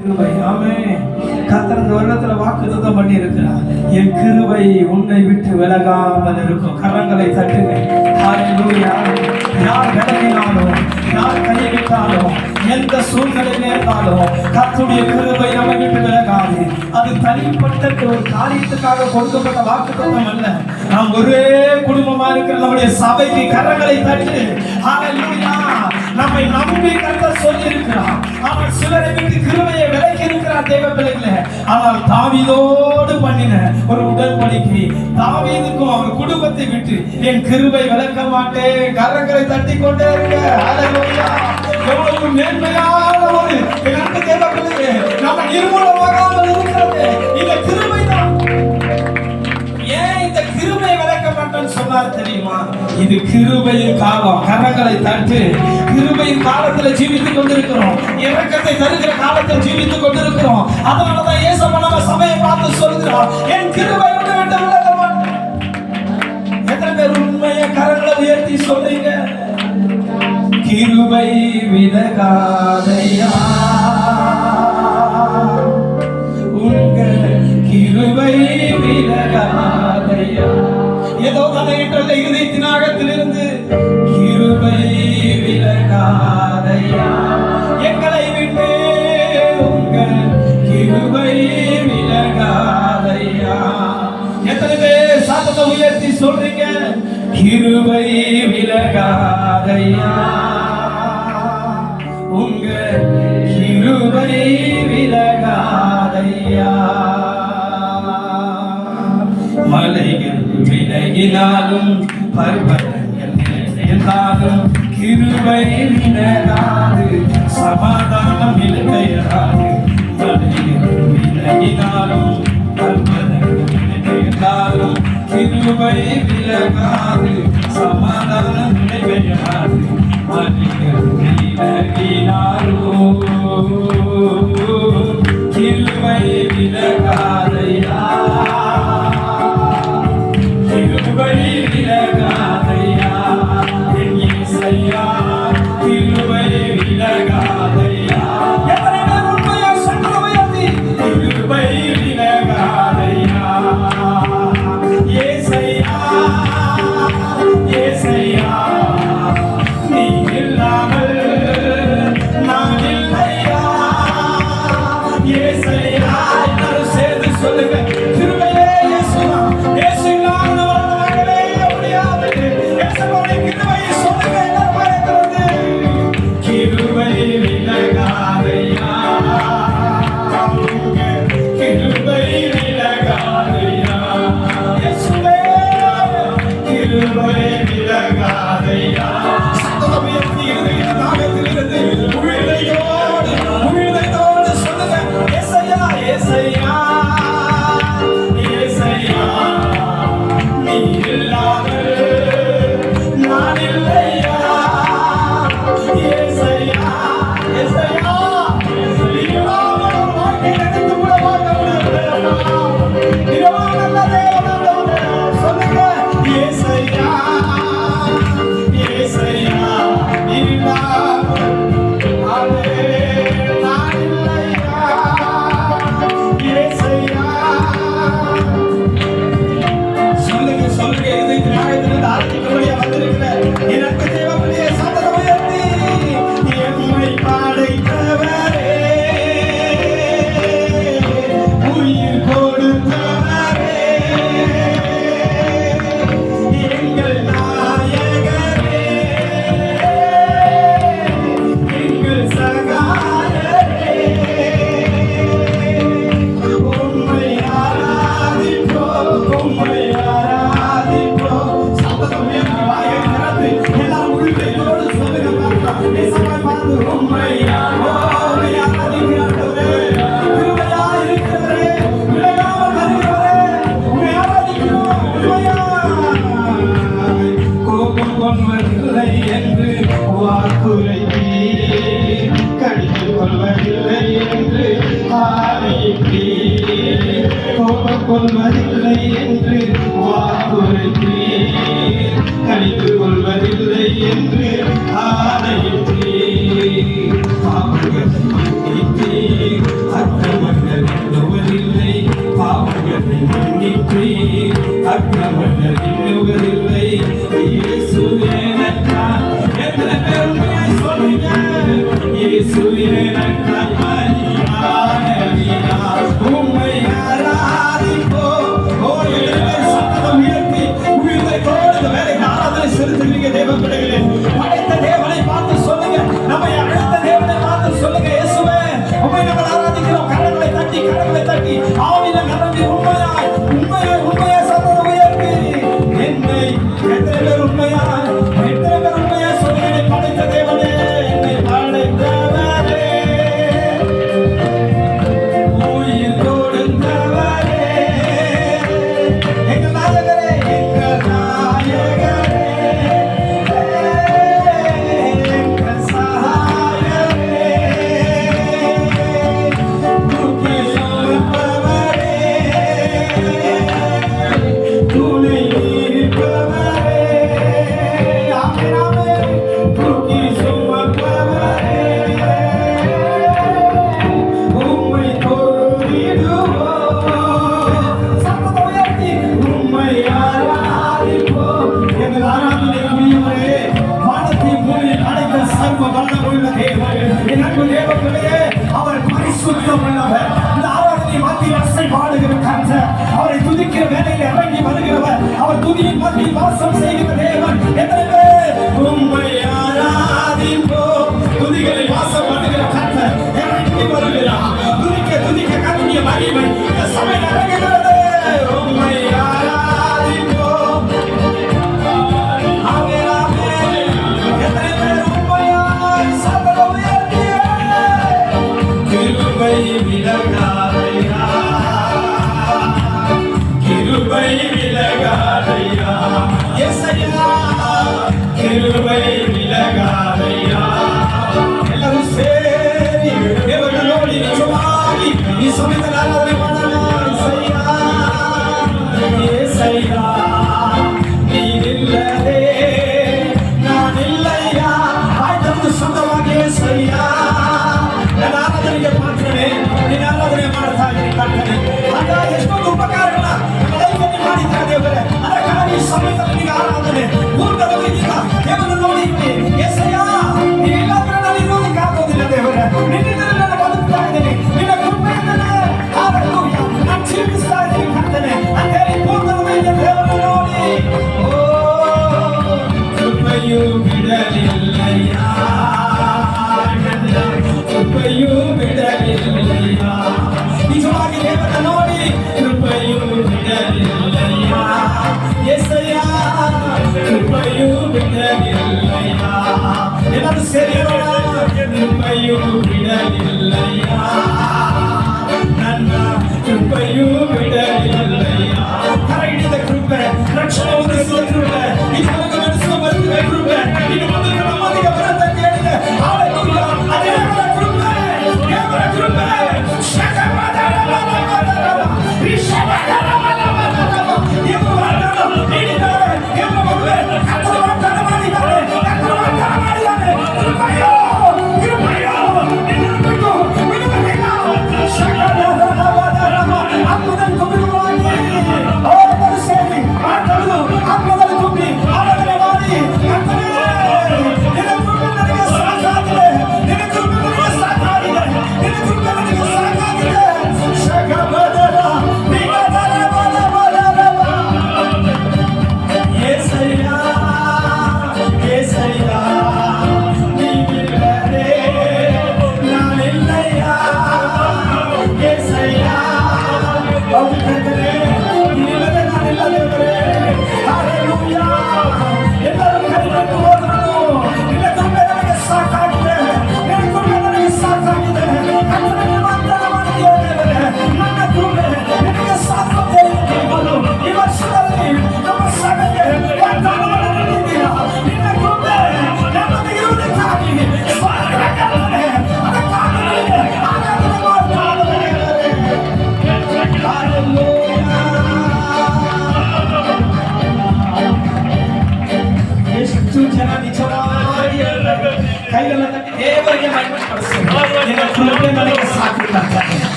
கிருபை. ஆமே கத்தர் இந்த வருடத்துல வாக்குத்தத்தம் பண்ணி இருக்கிறார் என் கிருபை உன்னை விட்டு விலகாமல் இருக்கும். கரங்களை தட்டுங்க. ஹalleluya யார் விலகினாலும் யார் கைவிட்டாலும் எந்த சூழ்நிலையில இருந்தாலும் கத்துடைய கிருவை நம்மை விட்டு விலகாது. அது தனிப்பட்ட ஒரு காரியத்துக்காக கொடுக்கப்பட்ட வாக்குத்தத்தம் அல்ல. நாம் ஒரே குடும்பமா இருக்கிற நம்முடைய சபைக்கு கரங்களை தட்டு. ஹalleluya நம்மை நம்பி கர்த்தர் சொல்லி இருக்கிறார் ஆனால் சிலரை விட்டு கிருமையை விலக்கி இருக்கிறார் தேவ பிள்ளைகளே ஆனால் தாவிதோடு பண்ணின ஒரு உடன்படிக்கை தாவீதுக்கும் அவர் குடும்பத்தை விட்டு என் கிருபை விளக்க மாட்டேன். கரங்களை தட்டி கொண்டே இருக்க எவ்வளவு மேன்மையான ஒரு தேவ பிள்ளைகளே நம்ம நிர்மூலமாகாமல் இருக்கிறது. மாட்டேன்னு தெரியுமா? இது கிருபையின் காலம். கரங்களை தட்டு கிருபையின் காலத்துல ஜீவித்துக் கொண்டிருக்கிறோம். இறக்கத்தை தருகிற காலத்தில் ஜீவித்துக் கொண்டிருக்கிறோம். அதனாலதான் ஏசப்பா நம்ம சபையை பார்த்து சொல்கிறோம் என் கிருபை விட்டு விட்டு விலக எத்தனை பேர் உண்மையை கரங்களை உயர்த்தி சொல்றீங்க? கிருபை விலகாதையா? உங்க கிருபை விலகாதையா? ஏதோ கதையிட்டுள்ள இருதயத்தின் ஆழத்திலிருந்து கிருபை விலகாதையா. எங்களை விட்டு உங்கள் கிருபை விலகாதையா. எத்தனை பேர் சாத்தத்தை உயர்த்தி சொல்றீங்க? கிருபை விலகாதையா. உங்கள் கிருபை விலகாதையா. மலைகள் விலகினாலும் பர்வதங்கள் நிலையாலும் கிருபை விலகாது சமாதானம் இல்லையாது மலைகள் விலகினாலும் பர்வதங்கள் நிலையாலும் கிருபை விலகாது சமாதானம் நிலையாது மலைகள் விலகினாலும் கிருபை விலகாதையா சத்தம் உயர்த்தி இருதயத்தின் ஆழத்திலிருந்து கொள்வதில்லை என்று ஆணையிட்டீர் கோபம் கொள்வதில்லை என்று. Suye nak my Somebody got to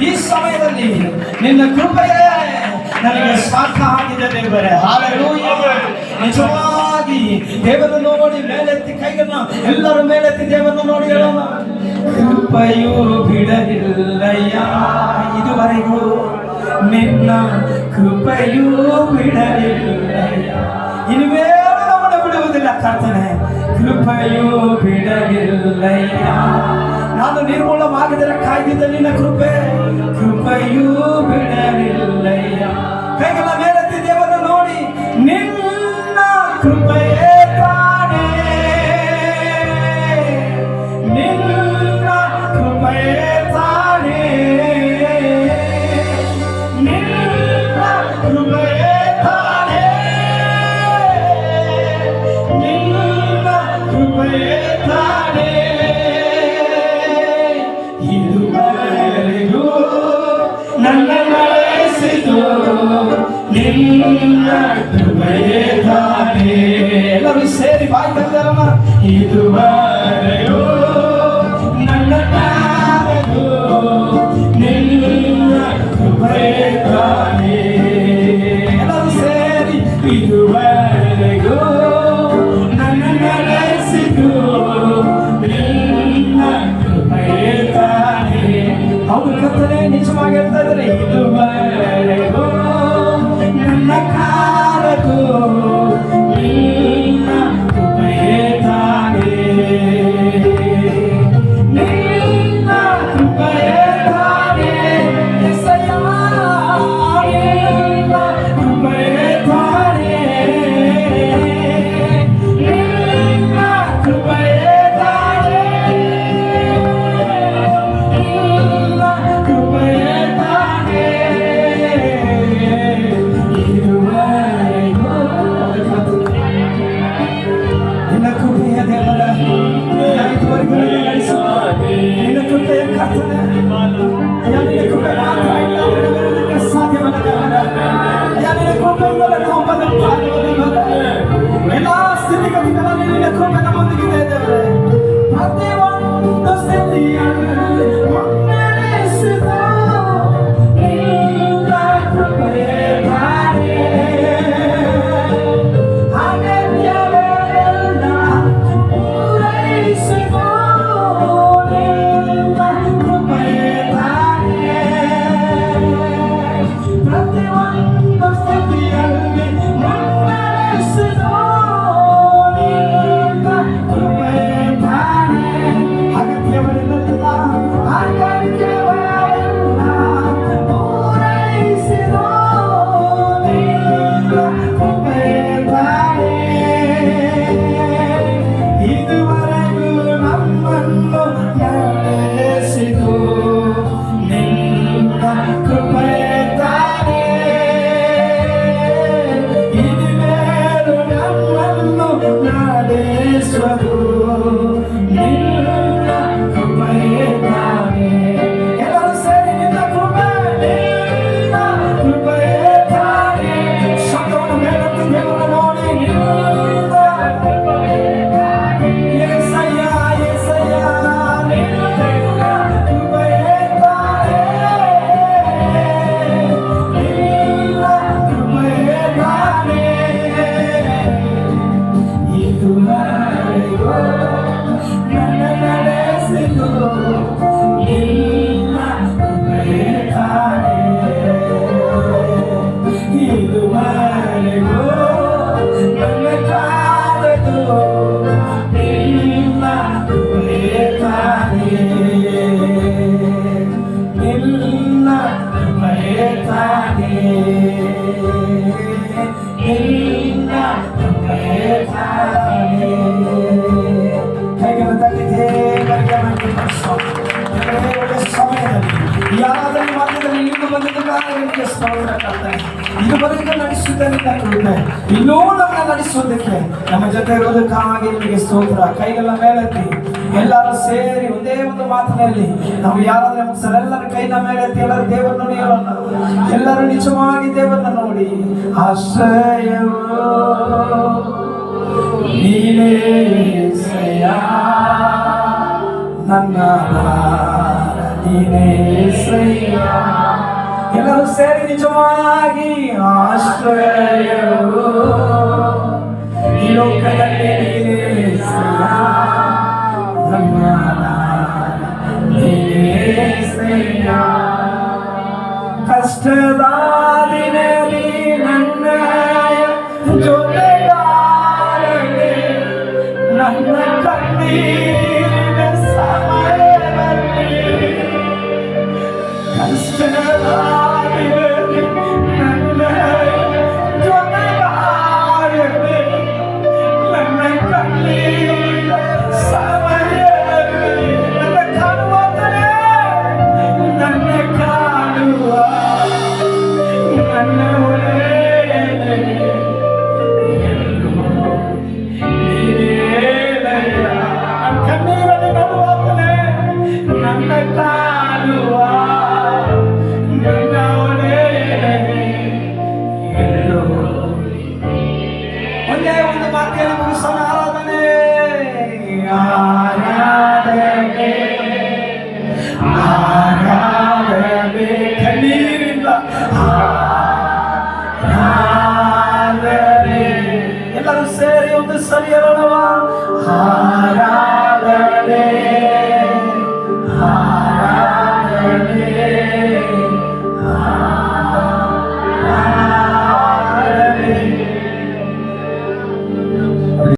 ಈ ಸಮಯದಲ್ಲಿ ನಿನ್ನ ಕೃಪೆಯೇ ನನಗೆ ಸ್ವಾರ್ಥ ಆಗಿದೆ ದೇವರೇ. ಹಾಗೆ ನಿಜವಾಗಿ ದೇವರನ್ನು ನೋಡಿ ಮೇಲೆತ್ತಿ ಕೈಗಳನ್ನು ಎಲ್ಲರೂ ಮೇಲೆತ್ತಿ ದೇವರನ್ನು ನೋಡಿ ಹೇಳೋಣ. ಕೃಪೆಯು ಬಿಡಲಿಲ್ಲಯ್ಯ ಇದುವರೆಗೂ. ನಿನ್ನ ಕೃಪೆಯೂ ಬಿಡಲಿಲ್ಲಯ್ಯ. ಇನ್ಮೇಲೆ ನಮ್ಮನ್ನು ಬಿಡುವುದಿಲ್ಲ, ಕರ್ತನೆ. ಕೃಪೆಯೂ ಬಿಡಲಿಲ್ಲಯ್ಯ. ನಾನು ನಿರ್ಮೂಲವಾಗಿದ್ದರೆ ಕಾಯ್ದಿದ್ದ ನಿನ್ನ ಕೃಪೆ ಕೃಪೆಯೂ ಬಿಡಲಿಲ್ಲಯ್ಯ. ಕೈಗಳ ಮೇಲೆ ನಿನ್ನ ಕೃಪೆಯೇ ತಾನೇ ಎಲ್ಲರೂ ಸೇರಿ ಬಾಯಿ ತೆಗೆದಾರಮ್ಮ ಇದುವರೆಗೂ ನನ್ನ ಕಾಲದು ನಿನ್ನ ಕೃಪೆಯೇ ಸೇರಿ ನನ್ನ ನಡೆಸಿದು ನಿನ್ನ ಕೃಪೆಯೇ ತಾನೇ ಅವ್ರ ಕತ್ತಲೆ ನಿಜವಾಗಿರ್ತಾರೆ ಸ್ತೋತ್ರಕ್ಕಾಗ್ತದೆ ಇದುವರೆಗೂ ನಡೆಸಿದ್ದಕ್ಕಾಗುತ್ತೆ ಇನ್ನೂ ನಮ್ಮನ್ನ ನಡೆಸೋದಕ್ಕೆ ನಮ್ಮ ಜೊತೆ ಇರೋದಕ್ಕಾಗಿ ನಿಮಗೆ ಸ್ತೋತ್ರ. ಕೈಗೆಲ್ಲ ಮೇಲೆತ್ತಿ. ಎಲ್ಲರೂ ಸೇರಿ ಒಂದೇ ಒಂದು ಮಾತಿನಲ್ಲಿ, ನಾವು ಯಾರಾದ್ರೆ ಸರ್ ಎಲ್ಲರ ಕೈನ ಮೇಲೆತ್ತಿ, ಎಲ್ಲರೂ ದೇವರನ್ನು ನೋಡೋಣ ಎಲ್ಲರೂ ನಿಜವಾಗಿ ದೇವರನ್ನ ನೋಡಿ. ಆಶ್ರಯವು ನೀನೇ ನನ್ನ ನೀನೇ ಶ್ರಯ್ಯ ಎಲ್ಲ ಸೇರಿ ನಿಜವಾಗಿ ಆಶ್ರಯ বাতিল ঘোষণা আলাদা নেই